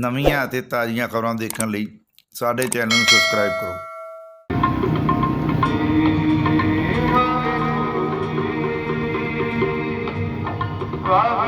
ਨਵੀਆਂ ਅਤੇ ਤਾਜ਼ੀਆਂ ਖਬਰਾਂ ਦੇਖਣ ਲਈ ਸਾਡੇ ਚੈਨਲ ਨੂੰ ਸਬਸਕ੍ਰਾਈਬ ਕਰੋ। ਰਾਮ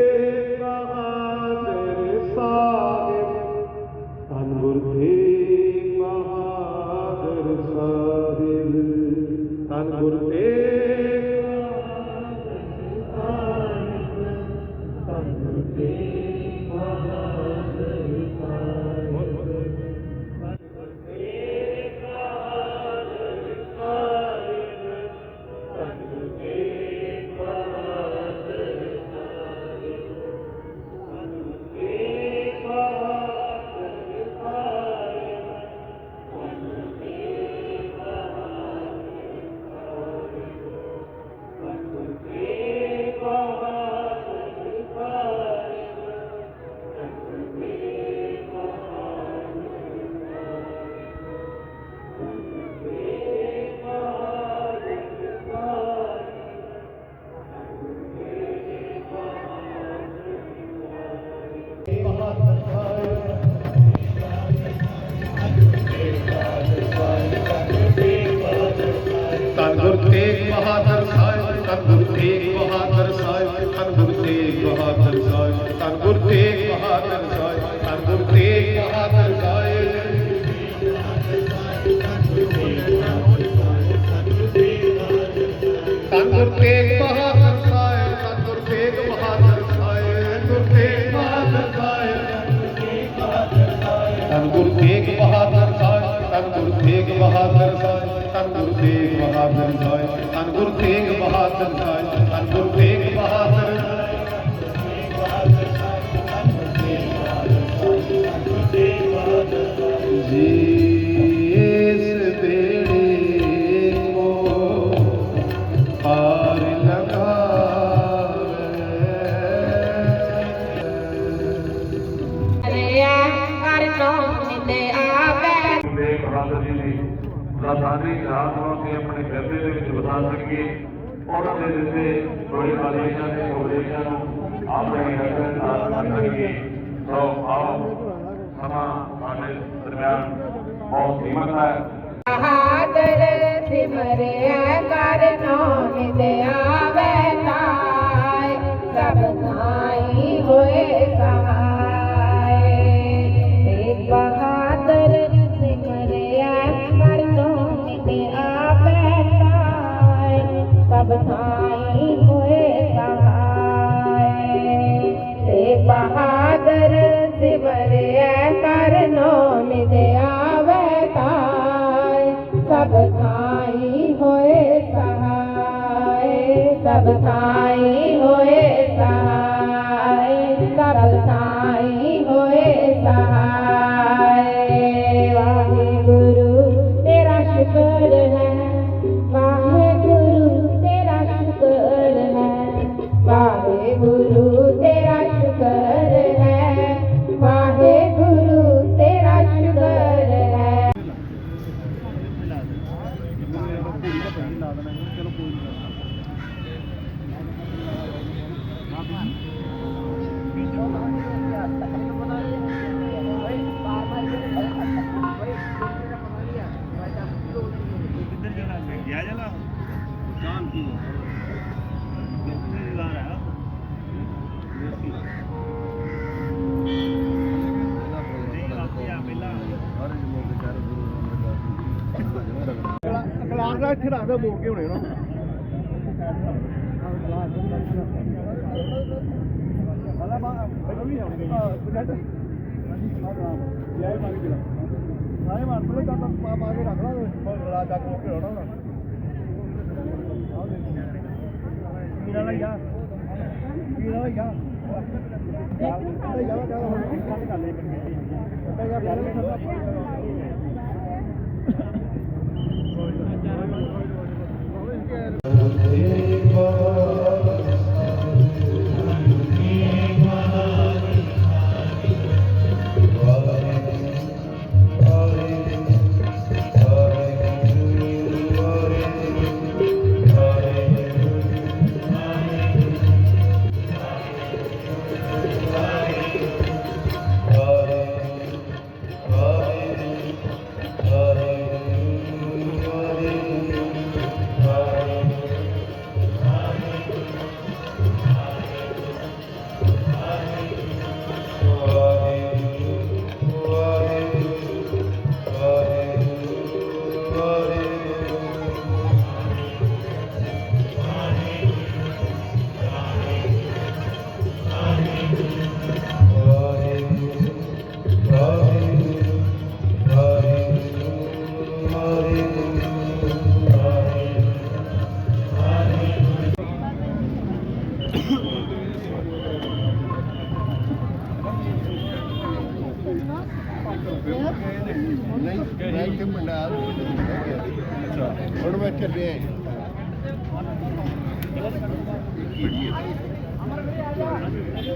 বাহাদুর জয় থাকবো তেগ বাহাদুর জয় তান্দুর তেগ বাহাদুর জয় তান্দুর তেগ বাহাদুর জয় তান্দুর তেগ বাহাদুর জয় তান্দুর তেগ বাহাদুর জয় তান্দুর তেগ বাহাদুর জয় তান্দুর তেগ বাহাদুর জয় তান্দুর তেগ বাহাদুর জয় তান্দুর তেগ سکے اور اپنے دل سے بڑے پریشان سے پریشان آپ کی حضرت ساتھ نہ کریے تو آپ سما ہمارے درمیان بہت قیمت ہے۔ حاضر سمرے کرنوں دیا بیتا سب ภัย રાખે બહુ કેવું નહીં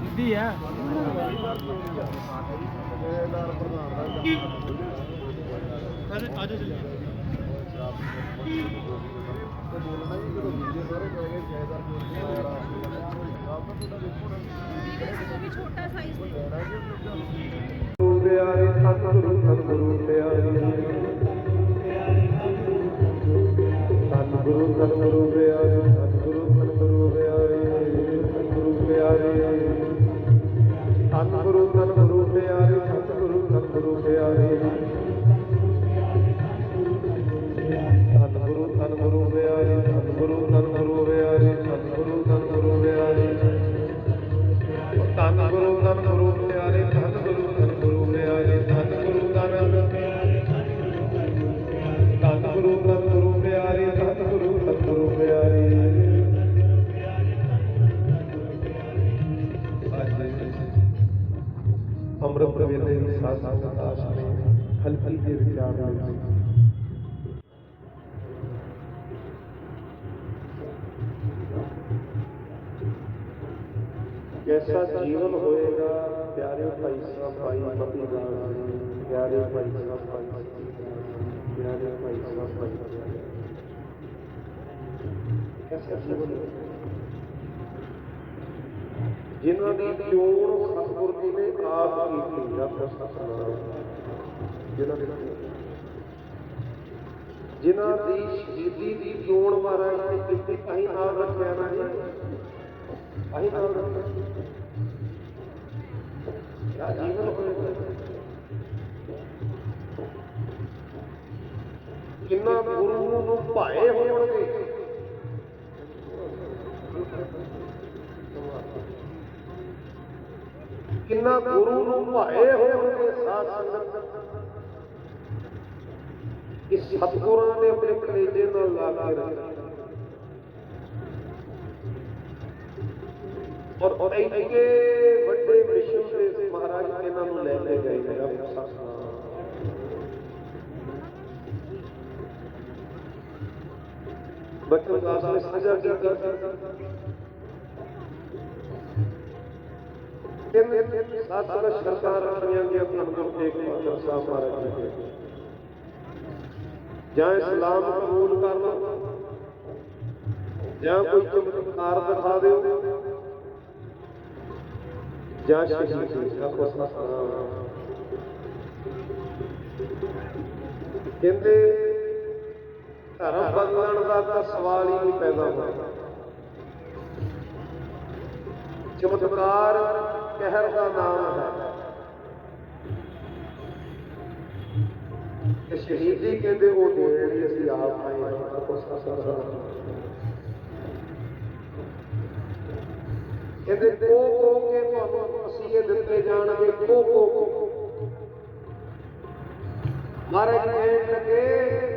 ਸਿੱਧੀ ਹੈ ਅਰੇ ਆਜੋ ਜੀ ਪਿਆਰੇ ਸਤਿਗੁਰੂ ਸਤਿਗੁਰੂ ਪਿਆਰੇ ਸਤਿਗੁਰੂ ਸਤਿਗੁਰੂ ਪਿਆਰੇ جنہوں نے چور ستگور جی نے آپ کی جنہوں نے شہیدی کی چوڑ مارا اہم رکھا نا اہم رکھا جیون ہوئے ਕਿੰਨਾ ਗੁਰੂ ਨੂੰ ਭਾਏ ਹੋਣਗੇ ਕਿੰਨਾ ਗੁਰੂ ਨੂੰ ਭਾਏ ਹੋਣਗੇ ਸਾਧ ਸੰਗਤ ਇਸ ਸਤਿਗੁਰਾਂ ਨੇ ਆਪਣੇ ਕਲੇਜੇ ਨਾਲ ਲਾ ਕੇ ਰੱਖਿਆ ਔਰ ਔਰ ਇੰਨੇ ਵੱਡੇ ਵਿਸ਼ਵ ਦੇ ਮਹਾਰਾਜ ਇਹਨਾਂ ਨੂੰ ਲੈ ਕੇ ਗਏ ਨੇ ਰੱਬ ਸਤਿਨਾਮ ਬਚਨ ਦਾਸ ਨੇ ਸਾਂਝਾ ਕੀਤਾ ਤਿੰਨ ਸੱਤ ਸੱਤ ਸ਼ਰਤਾਂ ਰੱਖੀਆਂ ਗਈਆਂ ਧੰਨ ਗੁਰੂ ਤੇਗ ਬਹਾਦਰ ਸਾਹਿਬ ਮਹਾਰਾਜ ਜੀ ਜਾਂ ਇਸਲਾਮ ਕਬੂਲ ਕਰਨਾ ਜਾਂ ਕੋਈ ਚਮਤਕਾਰ ਦਿਖਾ ਦਿਓ, ਜਾਂ ਸ਼ਹੀਦ ਆਖੋ ਸਤਨਾਮ ਕਹਿੰਦੇ ਧਰਮ ਬਦਲਣ ਦਾ ਤਾਂ ਸਵਾਲ ਹੀ ਨਹੀਂ ਪੈਦਾ ਹੁੰਦਾ ਚਮਤਕਾਰ ਕਹਿਰ ਦਾ ਨਾਮ ਹੈ। ਤੇ ਸ਼ਹੀਦੀ ਕਹਿੰਦੇ ਉਹ ਦੇਣ ਲਈ ਅਸੀਂ ਆਪ ਆਏ ਹਾਂ ਆਖੋ ਸਤਨਾਮ ਕਹਿੰਦੇ ਕੋ ਕੋ ਕੇ ਤੁਹਾਨੂੰ ਅਸੀਂ ਇਹ ਦਿੱਤੇ ਜਾਣਗੇ ਕੋ ਕੋ ਕੋ ਮਹਾਰਾਜ ਕਹਿਣ ਲੱਗੇ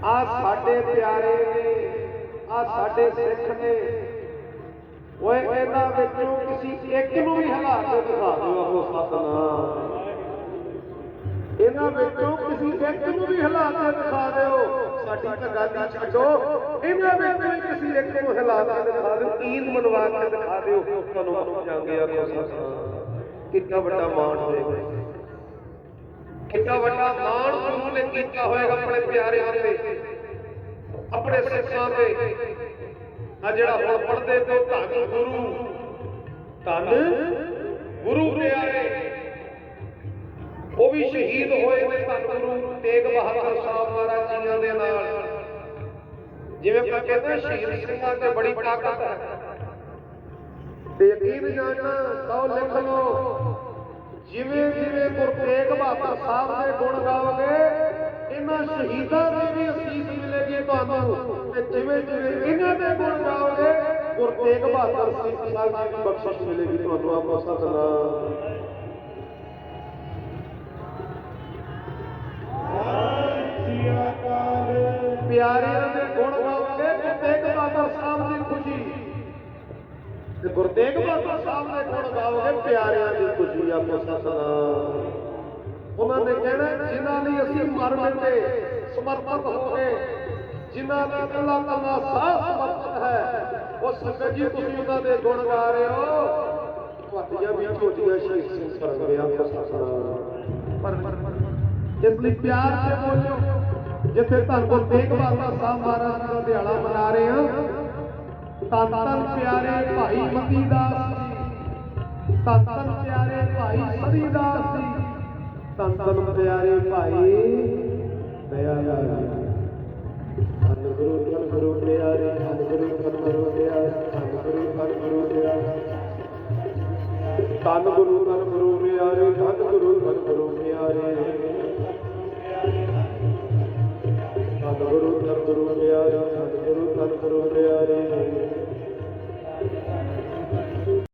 ਆ ਸਾਡੇ ਪਿਆਰੇ ਨੇ ਆ ਸਾਡੇ ਸਿੱਖ ਨੇ ਓਏ ਇਹਨਾਂ ਵਿੱਚੋਂ ਕਿਸੇ ਇੱਕ ਨੂੰ ਵੀ ਹਿਲਾ ਕੇ ਦਿਖਾ ਦਿਓ ਆਹੋ ਸਤਨਾਮ ਇਹਨਾਂ ਵਿੱਚੋਂ ਕਿਸੇ ਇੱਕ ਨੂੰ ਵੀ ਹਿਲਾ ਕੇ ਦਿਖਾ ਦਿਓ ਸਾਡੀ ਤਾਂ ਛੱਡੋ ਇਹਨਾਂ ਵਿੱਚੋਂ ਕਿਸੇ ਇੱਕ ਨੂੰ ਹਿਲਾ ਕੇ ਦਿਖਾ ਦਿਓ ਈਦ ਮਨਵਾ ਕੇ ਦਿਖਾ ਦਿਓ ਤੁਹਾਨੂੰ ਮੰਨ ਜਾਂਗੇ ਆਖੋ ਸਤਨਾਮ ਕਿੰਨਾ ਵੱਡਾ ਮਾਣ ਹੋਏਗਾ ਕਿੰਨਾ ਵੱਡਾ ਮਾਣ ਗੁਰੂ ਨੇ ਕੀਤਾ ਹੋਏਗਾ ਆਪਣੇ ਪਿਆਰਿਆਂ ਤੇ ਆਪਣੇ ਸਿੱਖਾਂ ਤੇ। ਆ ਜਿਹੜਾ ਹੁਣ ਪੜਦੇ ਤੇ ਧੰਨ ਗੁਰੂ। ਧੰਨ ਗੁਰੂ ਪਿਆਰੇ ਉਹ ਵੀ ਸ਼ਹੀਦ ਹੋਏ ਨੇ ਧੰਨ ਗੁਰੂ ਤੇਗ ਬਹਾਦਰ ਸਾਹਿਬ ਮਹਾਰਾਜ ਜੀਆਂ ਦੇ ਨਾਲ। ਜਿਵੇਂ ਆਪਾਂ ਕਹਿੰਦੇ ਸ਼ਹੀਦ ਸਿੰਘਾਂ ਤੇ ਬੜੀ ਤਾਕਤ ਹੈ। ਤੇ ਯਕੀਨ ਜਾਣਨਾ ਸੌ ਲਿਖ ਲਓ ਜਿਵੇਂ ਜਿਵੇਂ ਗੁਰੂ ਤੇਗ ਬਹਾਦਰ ਸਾਹਿਬ ਦੇ ਗੁਣ ਗਾਓਗੇ ਇਹਨਾਂ ਸ਼ਹੀਦਾਂ ਦੀ ਵੀ ਅਸੀਸ ਮਿਲੇਗੀ ਤੁਹਾਨੂੰ ਤੇ ਜਿਵੇਂ ਜਿਵੇਂ ਇਹਨਾਂ ਦੇ ਗੁਣ ਗਾਓਗੇ ਗੁਰੂ ਤੇਗ ਬਹਾਦਰ ਸਿੰਘ ਸਾਹਿਬ ਦੀ ਵੀ ਬਖਸ਼ਿਸ਼ ਮਿਲੇਗੀ ਤੁਹਾਨੂੰ ਆਪੋ ਸਤਨਾਮ ਪਿਆਰਿਆਂ ਦੇ ਗੁਣ ਗਾਓਗੇ ਗੁਰੂ ਤੇਗ ਬਹਾਦਰ ਸਾਹਿਬ ਦੀ ਖੁਸ਼ੀ ਤੇ ਗੁਰੂ ਤੇਗ ਬਹਾਦਰ ਸਾਹਿਬ ਦੇ ਗੁਣ ਗਾਓਗੇ ਪਿਆਰਿਆਂ ਦੀ ਖੁਸ਼ੀ ਆਪੋ ਸਤਨਾਮ ਉਹਨਾਂ ਨੇ ਕਹਿਣਾ, ਜਿਨ੍ਹਾਂ ਲਈ ਅਸੀਂ ਮਰ ਮਿਟੇ ਸਮਰਪਿਤ ਹੋ ਗਏ ਜਿਨ੍ਹਾਂ ਦਾ ਕੱਲਾ ਕੱਲਾ ਸਾਹ ਸਮਰਪਿਤ ਹੈ, ਉਹ ਸੰਗਤ ਜੀ ਤੁਸੀਂ ਉਹਨਾਂ ਦੇ ਗੁਣ ਗਾ ਰਹੇ ਹੋ। ਤੁਹਾਡੀਆਂ ਵੀ ਝੋਟੀਆਂ ਸ਼ਹੀਦ ਸਿੰਘ ਸਰੰਗੇ ਆਪੋ ਸਤਨਾਮ ਪਰ ਇਸ ਲਈ ਪਿਆਰ ਤੇ ਬੋਲਿਓ, ਜਿੱਥੇ ਧੰਨ ਗੁਰੂ ਤੇਗ ਬਹਾਦਰ ਸਾਹਿਬ ਮਹਾਰਾਜ ਦਾ ਦਿਹਾੜਾ ਮਨਾ ਰਹੇ ਹਾਂ ਧੰਨ ਧੰਨ ਪਿਆਰੇ ਭਾਈ ਮਤੀ ਦਾਸ ਜੀ ਧੰਨ ਧੰਨ ਪਿਆਰੇ ਭਾਈ ਸਦੀ ਦਾਸ ਜੀ ਧੰਨ ਧੰਨ ਪਿਆਰੇ ਭਾਈ ਦਇਆ ਜੀ ਧੰਨ ਗੁਰੂ ਧੰਨ ਗੁਰੂ ਪਿਆਰੇ ਧੰਨ ਗੁਰੂ ਧੰਨ ਗੁਰੂ ਪਿਆਰੇ ਧੰਨ ਗੁਰੂ ਧੰਨ ਗੁਰੂ ਪਿਆਰੇ। ਧੰਨ ਗੁਰੂ ਧੰਨ ਗੁਰੂ ਪਿਆਰੇ ਧੰਨ ਗੁਰੂ ਧੰਨ ਗੁਰੂ ਪਿਆਰੇ। ਧੰਨ ਗੁਰੂ ਧੰਨ ਗੁਰੂ ਪਿਆਰੇ ਧੰਨ ਗੁਰੂ ਧੰਨ ਗੁਰੂ ਪਿਆਰੇ।